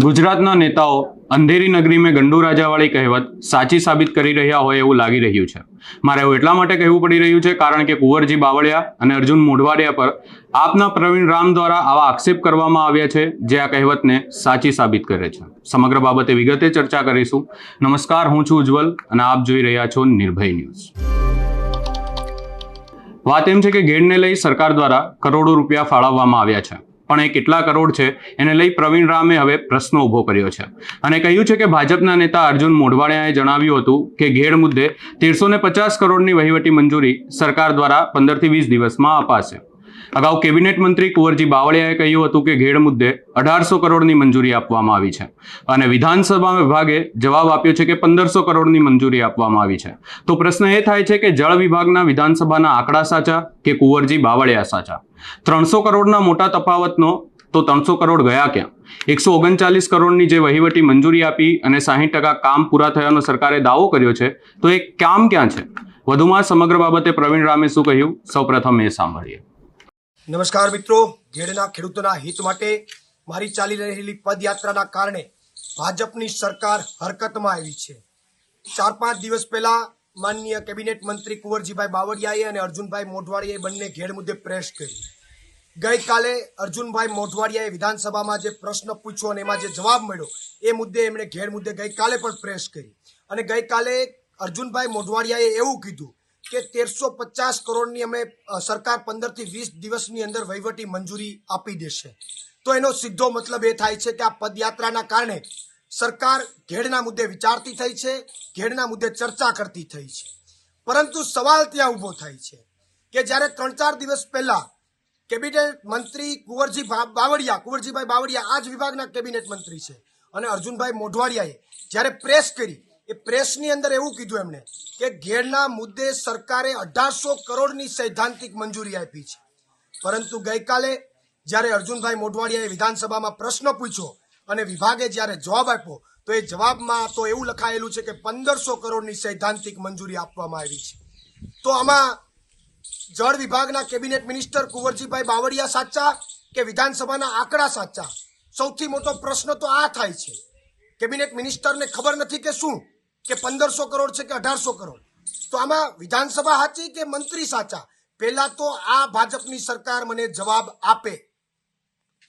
ગુજરાતના નેતાઓ અંધેરી નગરી મેં ગંડુ રાજાવાળી કહેવત સાચી સાબિત કરી રહ્યા હોય એવું લાગી રહ્યું છે. મારે એવું એટલા માટે કહેવું પડી રહ્યું છે કારણ કે કુંવરજી બાવળિયા અને અર્જુન મોઢવાડિયા પર આપના પ્રવીણ રામ દ્વારા આવા આક્ષેપ કરવામાં આવ્યા છે જે આ કહેવતને સાચી સાબિત કરે છે. સમગ્ર બાબતે વિગતે ચર્ચા કરીશું. નમસ્કાર, હું છું ઉજ્જવલ અને આપ જોઈ રહ્યા છો નિર્ભય ન્યૂઝ. વાત એમ છે કે ગેડને લઈ સરકાર દ્વારા કરોડો રૂપિયા ફાળવવામાં આવ્યા છે. પણ એ કેટલા કરોડ છે એને લઈ પ્રવીણ રામે હવે પ્રશ્ન ઊભો કર્યો છે. અને કહ્યું છે કે ભાજપના નેતા અર્જુન મોઢવાડિયાએ જણાવ્યું હતું કે ઘેડ મુદ્દે તેરસો પચાસ કરોડની વહીવટી મંજૂરી સરકાર દ્વારા પંદરથી વીસ દિવસમાં અપાશે. અગાઉ કેબિનેટ મંત્રી કુંવરજી બાવળિયાએ કહ્યું હતું કે ઘેડ મુદ્દે અઢારસો કરોડની મંજૂરી આપવામાં આવી છે. અને વિધાનસભા વિભાગે જવાબ આપ્યો છે કે પંદરસો કરોડની મંજૂરી આપવામાં આવી છે. તો પ્રશ્ન એ થાય છે કે જળ વિભાગના વિધાનસભાના આંકડા સાચા કે કુંવરજી બાવળિયા સાચા? ત્રણસો કરોડના મોટા તફાવતનો તો ત્રણસો કરોડ ગયા ક્યાં? એકસો ઓગણચાલીસ કરોડની જે વહીવટી મંજૂરી આપી અને સાહીઠ ટકા કામ પૂરા થયાનો સરકારે દાવો કર્યો છે, તો એ કામ ક્યાં છે? વધુમાં સમગ્ર બાબતે પ્રવીણ રામે શું કહ્યું? સૌપ્રથમ એ સાંભળીએ. નમસ્કાર મિત્રો. ઘેડના ખેડૂતોના હિત માટે મારી ચાલી રહેલી પદયાત્રાના કારણે ભાજપની સરકાર હરકતમાં આવી છે. ચાર પાંચ દિવસ પહેલા માનનીય કેબિનેટ મંત્રી કુંવરજીભાઈ બાવળિયાએ અને અર્જુનભાઈ મોઢવાડિયાએ બંને ઘેડ મુદ્દે પ્રેસ કરી ગઈકાલે અર્જુનભાઈ મોઢવાડિયાએ વિધાનસભામાં જે પ્રશ્ન પૂછ્યો અને એમાં જે જવાબ મળ્યો, એ મુદ્દે એમણે ઘેડ મુદ્દે ગઈકાલે પણ પ્રેસ કરી અને ગઈકાલે અર્જુનભાઈ મોઢવાડિયાએ એવું કીધું કે તેરસો પચાસ કરોડની અમે સરકાર પંદરથી વીસ દિવસની અંદર વહીવટી મંજૂરી આપી દેશે. તો એનો સીધો મતલબ એ થાય છે કે આ પદયાત્રાના કારણે સરકાર ઘેડના મુદ્દે વિચારતી થઈ છે, ઘેડના મુદ્દે ચર્ચા કરતી થઈ છે. પરંતુ સવાલ ત્યાં ઊભો થાય છે કે જ્યારે ત્રણ ચાર દિવસ પહેલા કેબિનેટ મંત્રી કુંવરજી બાવળિયા, કુંવરજીભાઈ બાવળિયા આ જ વિભાગના કેબિનેટ મંત્રી છે અને અર્જુનભાઈ મોઢવાડિયાએ જ્યારે પ્રેસ કરી એ પ્રેસની અંદર એવું કીધું એમણે કે ઘેરના મુદ્દે સરકારે અઢારસો કરોડની સૈદ્ધાંતિક મંજૂરી આપી છે. પરંતુ ગઈકાલે જ્યારે અર્જુનભાઈ મોઢવાડિયાએ વિધાનસભામાં પ્રશ્ન પૂછ્યો અને વિભાગે જ્યારે જવાબ આપ્યો, તો એ જવાબમાં તો એવું લખાયેલું છે કે પંદરસો કરોડની સૈદ્ધાંતિક મંજૂરી આપવામાં આવી છે. તો આમાં જળ વિભાગના કેબિનેટ મિનિસ્ટર કુંવરજીભાઈ બાવળિયા સાચા કે વિધાનસભાના આંકડા સાચા? સૌથી મોટો પ્રશ્ન તો આ થાય છે. કેબિનેટ મિનિસ્ટરને ખબર નથી કે શું? કે પંદરસો કરોડ છે કે અઢારસો કરોડ? તો આમાં વિધાનસભા સાચી કે મંત્રી સાચા? પહેલા તો આ ભાજપની સરકાર મને જવાબ આપે.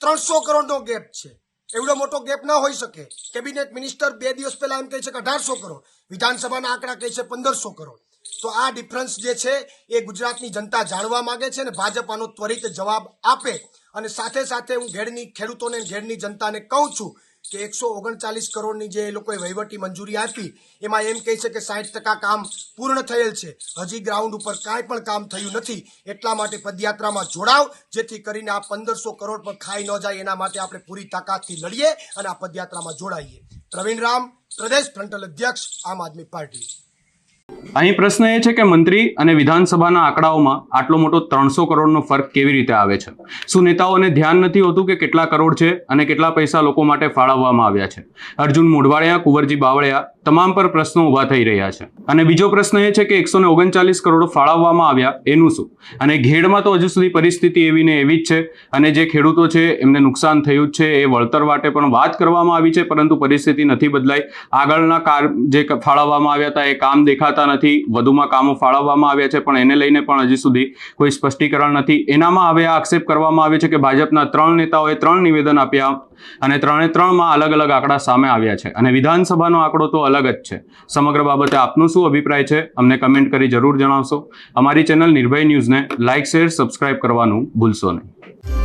ત્રણસો કરોડનો ગેપ છે. એવડો મોટો ગેપ ન હોઈ શકે. કેબિનેટ મિનિસ્ટર બે દિવસ પહેલા એમ કહે છે કે અઢારસો કરોડ. વિધાનસભાના આંકડા કહે છે પંદરસો કરોડ. તો આ ડિફરન્સ જે છે એ ગુજરાતની જનતા જાણવા માંગે છે અને ભાજપ આનો ત્વરિત જવાબ આપે. અને સાથે સાથે હું ઘેડની ખેડૂતોને ઘેડની જનતાને કહું છું કે એકસો ઓગણચાલીસ કરોડની જે લોકોએ વહીવટી મંજૂરી આપી, એમાં એમ કહે છે કે સાઠ ટકા કામ પૂર્ણ થયેલ છે. હજી ગ્રાઉન્ડ ઉપર કાંઈ પણ કામ થયું નથી. એટલા માટે પદયાત્રામાં જોડાવ, જેથી કરીને આ પંદરસો કરોડ પણ ખાઈ ન જાય, એના માટે આપણે પૂરી તાકાતથી લડીએ અને આ પદયાત્રામાં જોડાઈએ. પ્રવીણ રામ, પ્રદેશ ફ્રન્ટલ અધ્યક્ષ, આમ આદમી પાર્ટી. અહીં પ્રશ્ન એ છે કે મંત્રી અને વિધાનસભાના આંકડાઓમાં આટલો મોટો ત્રણસો કરોડનો ફરક કેવી રીતે આવે છે? શું નેતાઓને ધ્યાન નથી હોતું કે કેટલા કરોડ છે અને કેટલા પૈસા લોકો માટે ફાળવવામાં આવ્યા છે? અર્જુન મોઢવાડિયા, કુંવરજી બાવળિયા તમામ પર પ્રશ્નો ઊભા થઈ રહ્યા છે. અને બીજો પ્રશ્ન એ છે કે એકસો ઓગણચાલીસ કરોડ ફાળવવામાં આવ્યા એનું શું? અને ઘેડમાં તો હજુ સુધી પરિસ્થિતિ એવી ને એવી જ છે અને જે ખેડૂતો છે એમને નુકસાન થયું જ છે, એ વળતર માટે પણ વાત કરવામાં આવી છે, પરંતુ પરિસ્થિતિ નથી બદલાઈ. આગળના કાર જે ફાળવવામાં આવ્યા હતા એ કામ દેખાતા નથી વધુમાં કામો ફાળવવામાં આવ્યા છે, પણ એને લઈને પણ હજી સુધી કોઈ સ્પષ્ટીકરણ નથી. એનામાં હવે આ આક્ષેપ કરવામાં આવે છે કે ભાજપના ત્રણ નેતાઓએ ત્રણ નિવેદન આપ્યા અને ત્રણે ત્રણમાં અલગ અલગ આંકડા સામે આવ્યા છે. અને વિધાનસભાનો આંકડો તો અલગ જ છે. સમગ્ર બાબતે આપનો શું અભિપ્રાય છે, અમને કમેન્ટ કરી જરૂર જણાવશો. અમારી ચેનલ નિર્ભય ન્યૂઝને લાઇક શેર, સબસ્ક્રાઇબ કરવાનું ભૂલશો નહીં.